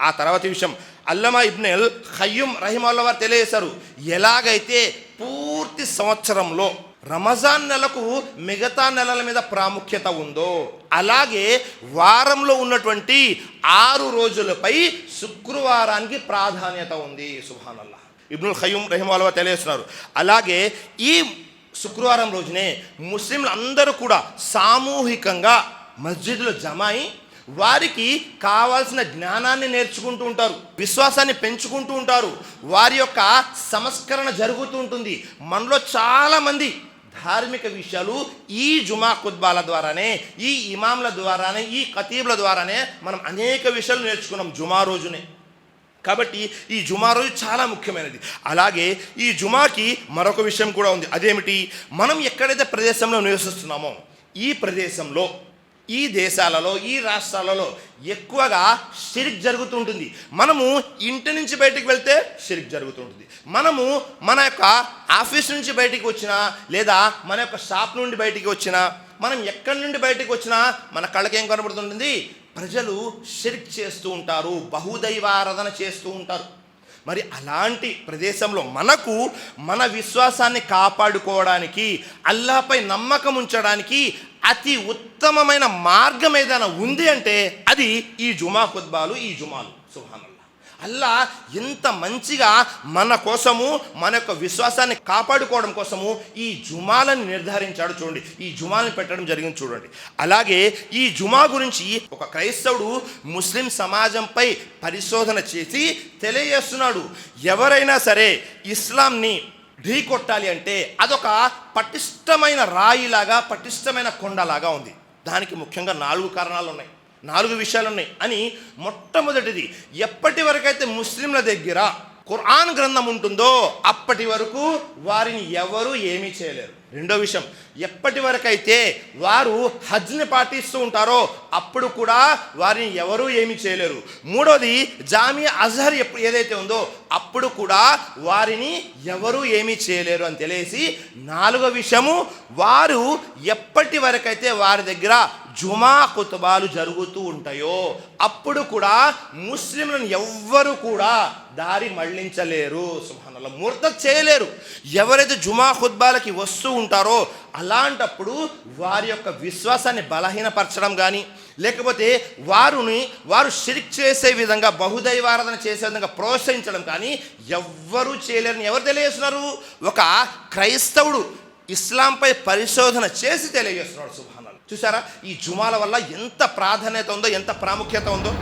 ఆ తర్వాత విషయం. అల్లమా ఇబ్నెల్ ఖయ్యం రహిమల్లా వారు తెలియజేశారు ఎలాగైతే పూర్తి సంవత్సరంలో రమజాన్ నెలకు మిగతా నెలల మీద ప్రాముఖ్యత ఉందో అలాగే వారంలో ఉన్నటువంటి ఆరు రోజులపై శుక్రవారానికి ప్రాధాన్యత ఉంది. సుహానల్లా ఇబ్నుల్ ఖయ్యం రహిమల్లా తెలియజేస్తున్నారు. అలాగే ఈ శుక్రవారం రోజునే ముస్లింలు అందరూ కూడా సామూహికంగా మస్జిద్లో జమాయి వారికి కావాల్సిన జ్ఞానాన్ని నేర్చుకుంటూ ఉంటారు విశ్వాసాన్ని పెంచుకుంటూ ఉంటారు. వారి యొక్క సంస్కరణ జరుగుతూ ఉంటుంది. మనలో చాలామంది ధార్మిక విషయాలు ఈ జుమా కుద్బాల ద్వారానే ఈ ఇమాంల ద్వారానే ఈ ఖతీబ్ల ద్వారానే మనం అనేక విషయాలు నేర్చుకున్నాం జుమా రోజునే. కాబట్టి ఈ జుమా రోజు చాలా ముఖ్యమైనది. అలాగే ఈ జుమాకి మరొక విషయం కూడా ఉంది. అదేమిటి? మనం ఎక్కడైతే ప్రదేశంలో నివసిస్తున్నామో ఈ ప్రదేశంలో ఈ దేశాలలో ఈ రాష్ట్రాలలో ఎక్కువగా షిరిక్ జరుగుతుంటుంది. మనము ఇంటి నుంచి బయటికి వెళ్తే షిరిక్ జరుగుతుంటుంది. మనము మన యొక్క ఆఫీస్ నుంచి బయటికి వచ్చినా లేదా మన యొక్క షాప్ నుండి బయటికి వచ్చినా మనం ఎక్కడి నుండి బయటికి వచ్చినా మన కళ్ళకి ఏం కనబడుతుంటుంది? ప్రజలు షిరిక్ చేస్తూ ఉంటారు బహుదైవారాధన చేస్తూ ఉంటారు. మరి అలాంటి ప్రదేశంలో మనకు మన విశ్వాసాన్ని కాపాడుకోవడానికి అల్లాపై నమ్మకం ఉంచడానికి అతి ఉత్తమమైన మార్గం ఏదైనా ఉంది అంటే అది ఈ జుమా ఖుద్బాలు ఈ జుమాలు. సుభానల్లా అల్లా ఎంత మంచిగా మన కోసము మన యొక్క విశ్వాసాన్ని కాపాడుకోవడం కోసము ఈ జుమాలను నిర్ధారించాడు చూడండి. ఈ జుమాలను పెట్టడం జరిగింది చూడండి. అలాగే ఈ జుమా గురించి ఒక క్రైస్తవుడు ముస్లిం సమాజంపై పరిశోధన చేసి తెలియజేస్తున్నాడు. ఎవరైనా సరే ఇస్లాంని ఢీ కొట్టాలి అంటే అదొక పటిష్టమైన రాయిలాగా పటిష్టమైన కొండలాగా ఉంది. దానికి ముఖ్యంగా నాలుగు కారణాలు ఉన్నాయి. నాలుగు విషయాలు ఉన్నాయి. అని మొట్టమొదటిది ఎప్పటి వరకైతే ముస్లింల దగ్గర ఖురాన్ గ్రంథం ఉంటుందో అప్పటి వరకు వారిని ఎవరు ఏమీ చేయలేరు. రెండో విషయం ఎప్పటి వరకైతే వారు హజ్ని పాటిస్తూ ఉంటారో అప్పుడు కూడా వారిని ఎవరూ ఏమీ చేయలేరు. మూడోది జామియా అజహర్ ఎప్పుడు ఏదైతే ఉందో అప్పుడు కూడా వారిని ఎవరూ ఏమీ చేయలేరు అని తెలిసి నాలుగో విషయము వారు ఎప్పటి వరకైతే వారి దగ్గర జుమా కుతుబాలు జరుగుతూ ఉంటాయో అప్పుడు కూడా ముస్లింలను ఎవ్వరు కూడా దారి మళ్ళించలేరు. సుహానల్లా ముర్త చేయలేరు. ఎవరైతే జుమా ఖుద్బాలకి వస్తూ ఉంటారో అలాంటప్పుడు వారి యొక్క విశ్వాసాన్ని బలహీనపరచడం కానీ లేకపోతే వారిని వారు షిరిక్ చేసే విధంగా బహుదైవారాధన చేసే విధంగా ప్రోత్సహించడం కానీ ఎవ్వరూ చేయలేరని ఎవరు తెలియజేస్తున్నారు? ఒక క్రైస్తవుడు ఇస్లాంపై పరిశోధన చేసి తెలియజేస్తున్నాడు సుభానాలు చూసారా ఈ జుమాల వల్ల ఎంత ప్రాధాన్యత ఉందో ఎంత ప్రాముఖ్యత ఉందో?